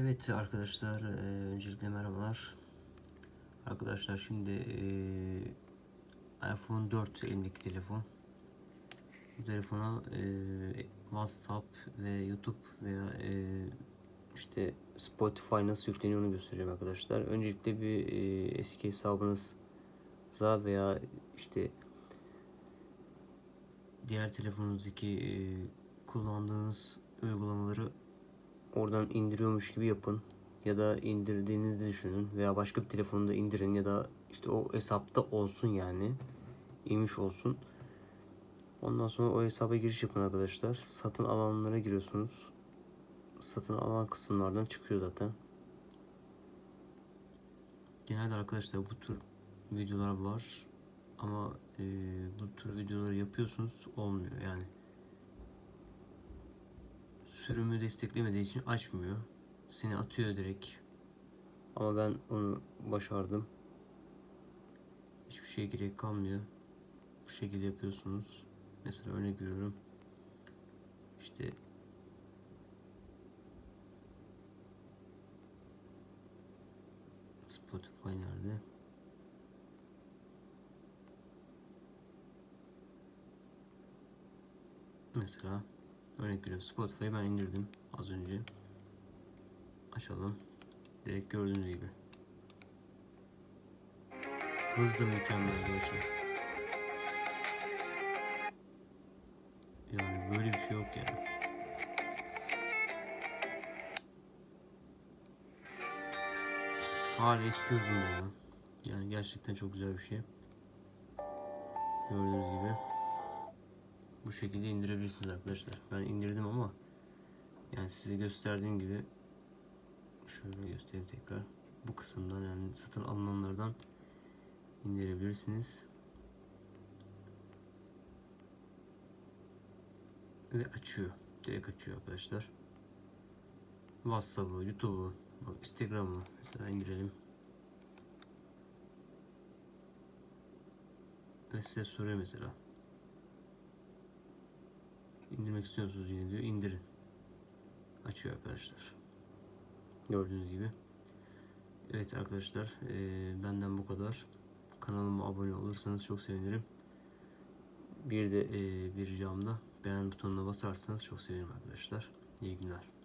Evet arkadaşlar, e, öncelikle merhabalar. Arkadaşlar şimdi e, iPhone 4 elimdeki telefon. Bu telefona e, WhatsApp ve YouTube veya işte Spotify nasıl yükleniyor onu göstereceğim arkadaşlar. Öncelikle bir eski hesabınıza veya işte diğer telefonunuzdaki kullandığınız uygulamaları oradan indiriyormuş gibi yapın ya da indirdiğinizi düşünün veya başka bir telefonda indirin ya da işte o hesapta olsun yani inmiş olsun. Ondan sonra o hesaba giriş yapın arkadaşlar. Satın alanlara giriyorsunuz. Satın alan kısımlardan çıkıyor zaten. Genelde arkadaşlar bu tür videolar var ama e, bu tür videoları yapıyorsunuz olmuyor yani sürümü desteklemediği için açmıyor. Seni atıyor direkt. Ama ben onu başardım. Hiçbir şeye gerek kalmıyor. Bu şekilde yapıyorsunuz. Mesela örnek veriyorum. İşte Spotify nerede? Mesela Örnek veriyorum Spotify'ı ben indirdim az önce. Açalım. Direkt gördüğünüz gibi. Hız da mükemmel arkadaşlar. Yani böyle bir şey yok yani. Hala eski hızında ya. Yani gerçekten çok güzel bir şey. Gördüğünüz gibi bu şekilde indirebilirsiniz arkadaşlar. Ben indirdim ama yani size gösterdiğim gibi şöyle göstereyim tekrar. Bu kısımdan yani satın alınanlardan indirebilirsiniz. Ve açıyor. Direkt açıyor arkadaşlar. WhatsApp'ı, YouTube'u, Instagram'ı mesela indirelim. Ve size soruyor mesela. İndirmek istiyorsunuz yine diyor. indirin. Açıyor arkadaşlar. Gördüğünüz gibi. Evet arkadaşlar e, benden bu kadar. Kanalıma abone olursanız çok sevinirim. Bir de e, bir ricam da beğen butonuna basarsanız çok sevinirim arkadaşlar. İyi günler.